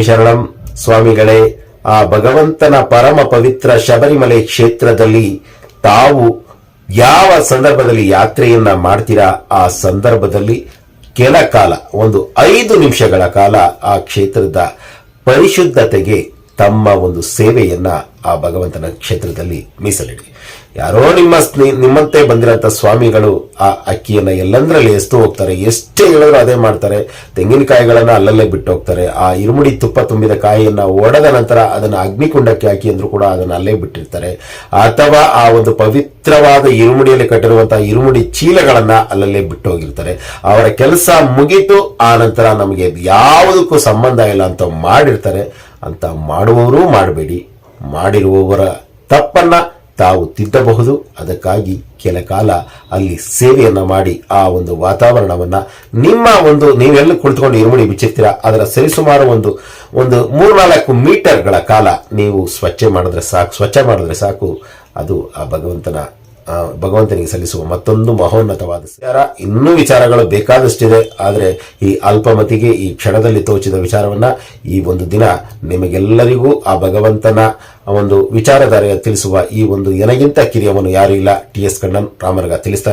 ಶರಣಂ ಸ್ವಾಮಿಗಳೇ, ಆ ಭಗವಂತನ ಪರಮ ಪವಿತ್ರ ಶಬರಿಮಲೆ ಕ್ಷೇತ್ರದಲ್ಲಿ ತಾವು ಯಾವ ಸಂದರ್ಭದಲ್ಲಿ ಯಾತ್ರೆಯನ್ನ ಮಾಡ್ತೀರಾ, ಆ ಸಂದರ್ಭದಲ್ಲಿ ಕೆಲ ಕಾಲ, ಒಂದು ಐದು ನಿಮಿಷಗಳ ಕಾಲ ಆ ಕ್ಷೇತ್ರದ ಪರಿಶುದ್ಧತೆಗೆ ತಮ್ಮ ಒಂದು ಸೇವೆಯನ್ನ ಆ ಭಗವಂತನ ಕ್ಷೇತ್ರದಲ್ಲಿ ಮೀಸಲಿಡಿ. ಯಾರೋ ನಿಮ್ಮ ನಿಮ್ಮಂತೆ ಬಂದಿರೋಂಥ ಸ್ವಾಮಿಗಳು ಆ ಅಕ್ಕಿಯನ್ನ ಎಲ್ಲಂದ್ರಲ್ಲಿ ಎಸ್ತು ಹೋಗ್ತಾರೆ. ಎಷ್ಟೇ ಹೇಳಿದ್ರು ಅದೇ ಮಾಡ್ತಾರೆ. ತೆಂಗಿನಕಾಯಿಗಳನ್ನ ಅಲ್ಲಲ್ಲೇ ಬಿಟ್ಟು ಹೋಗ್ತಾರೆ. ಆ ಇರುಮುಡಿ ತುಪ್ಪ ತುಂಬಿದ ಕಾಯಿಯನ್ನ ಒಡೆದ ನಂತರ ಅದನ್ನ ಅಗ್ನಿಕುಂಡಕ್ಕೆ ಹಾಕಿ ಅಂದ್ರೂ ಕೂಡ ಅದನ್ನ ಅಲ್ಲೇ ಬಿಟ್ಟಿರ್ತಾರೆ. ಅಥವಾ ಆ ಒಂದು ಪವಿತ್ರವಾದ ಇರುಮುಡಿಯಲ್ಲಿ ಕಟ್ಟಿರುವಂತಹ ಇರುಮುಡಿ ಚೀಲಗಳನ್ನ ಅಲ್ಲಲ್ಲೇ ಬಿಟ್ಟು ಹೋಗಿರ್ತಾರೆ. ಅವರ ಕೆಲಸ ಮುಗಿತು. ಆ ನಂತರ ನಮಗೆ ಯಾವುದಕ್ಕೂ ಸಂಬಂಧ ಇಲ್ಲ ಅಂತ ಮಾಡಿರ್ತಾರೆ. ಅಂತ ಮಾಡುವವರು ಮಾಡಬೇಡಿ. ಮಾಡಿರುವವರ ತಪ್ಪನ್ನ ತಾವು ತಿದ್ದಬಹುದು. ಅದಕ್ಕಾಗಿ ಕೆಲ ಕಾಲ ಅಲ್ಲಿ ಸೇವೆಯನ್ನ ಮಾಡಿ ಆ ಒಂದು ವಾತಾವರಣವನ್ನ ನಿಮ್ಮ ಒಂದು ನೀವೆಲ್ಲ ಕುಳಿತುಕೊಂಡು ಇರುಮಡಿ ಬಿಚ್ಚಿರ್ತೀರಾ, ಅದರ ಸರಿಸುಮಾರು ಒಂದು ಒಂದು ಮೂರ್ನಾಲ್ಕು ಮೀಟರ್ಗಳ ಕಾಲ ನೀವು ಸ್ವಚ್ಛ ಮಾಡಿದ್ರೆ ಸಾಕು, ಸ್ವಚ್ಛ ಮಾಡಿದ್ರೆ ಸಾಕು. ಅದು ಆ ಭಗವಂತನ ಭಗವಂತನಿಗೆ ಸಲ್ಲಿಸುವ ಮತ್ತೊಂದು ಮಹೋನ್ನತವಾದ ವಿಚಾರ ಇನ್ನೂ ವಿಚಾರಗಳು ಬೇಕಾದಷ್ಟಿದೆ, ಆದರೆ ಈ ಅಲ್ಪಮತಿಗೆ ಈ ಕ್ಷಣದಲ್ಲಿ ತೋಚಿದ ವಿಚಾರವನ್ನ ಈ ಒಂದು ದಿನ ನಿಮಗೆಲ್ಲರಿಗೂ ಆ ಭಗವಂತನ ಒಂದು ವಿಚಾರಧಾರೆಯ ತಿಳಿಸುವ ಈ ಒಂದು ಎನಗಿಂತ ಕಿರಿಯವನು ಯಾರು ಇಲ್ಲ. ಟಿ ಎಸ್ ಕಣ್ಣನ್ ರಾಮರ್ಗ ತಿಳಿಸ್ತಾ